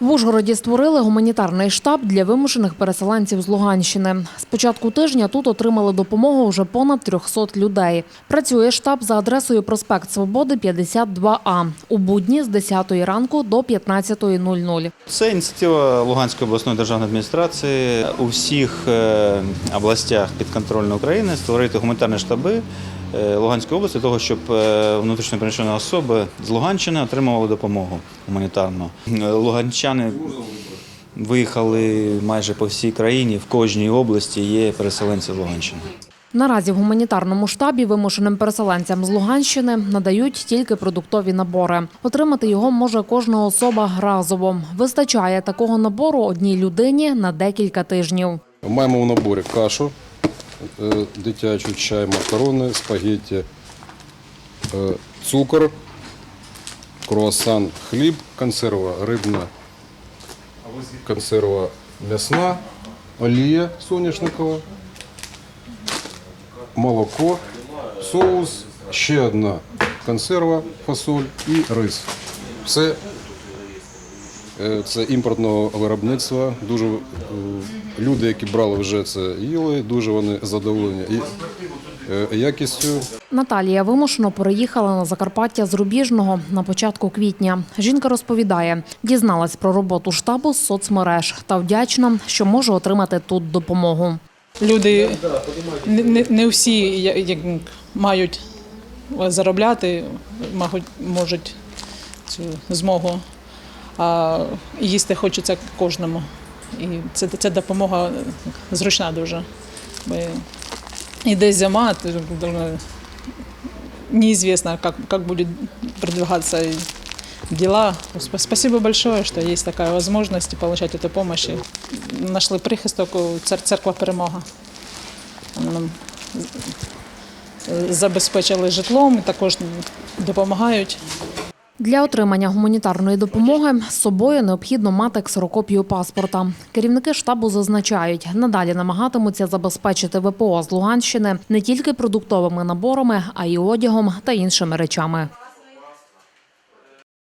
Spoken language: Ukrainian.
В Ужгороді створили гуманітарний штаб для вимушених переселенців з Луганщини. З початку тижня тут отримали допомогу вже понад 300 людей. Працює штаб за адресою проспект Свободи 52А у будні з 10 ранку до 15.00. Це ініціатива Луганської обласної державної адміністрації у всіх е, областях підконтрольної України створити гуманітарні штаби е, Луганської області, того, щоб е, внутрішньо переміщені особи з Луганщини отримували допомогу гуманітарну. Е, Луганчани виїхали майже по всій країні, в кожній області є переселенці з Луганщини. Наразі в гуманітарному штабі вимушеним переселенцям з Луганщини надають тільки продуктові набори. Отримати його може кожна особа разово. Вистачає такого набору одній людині на декілька тижнів. Маємо в наборі кашу, е, дитячу, чай, макарони, спагетті, е, цукор, круасан, хліб, консерва рибна, консерва м'ясна, олія соняшникова, молоко, соус, ще одна консерва, фасоль і рис. Все Е, Це імпортного виробництва. Дуже е, люди, які брали вже це їли, дуже вони задоволені і е, якістю. Наталія вимушено переїхала на Закарпаття з Рубіжного на початку квітня. Жінка розповідає, дізналась про роботу штабу з соцмереж та вдячна, що може отримати тут допомогу. Люди не, всі мають заробляти, можуть, цю змогу, а їсти хочеться кожному. І це, допомога зручна дуже. Бо іде зима, дуже неизвестно, как, как будет продвигаться дела. Спасибо большое, что есть такая возможность получать эту помощь. Нашли прихисток у цер- церква Перемога. Забезпечили житлом, також допомагають. Для отримання гуманітарної допомоги з собою необхідно мати ксерокопію паспорта. Керівники штабу зазначають, надалі намагатимуться забезпечити ВПО з Луганщини не тільки продуктовими наборами, а й одягом та іншими речами.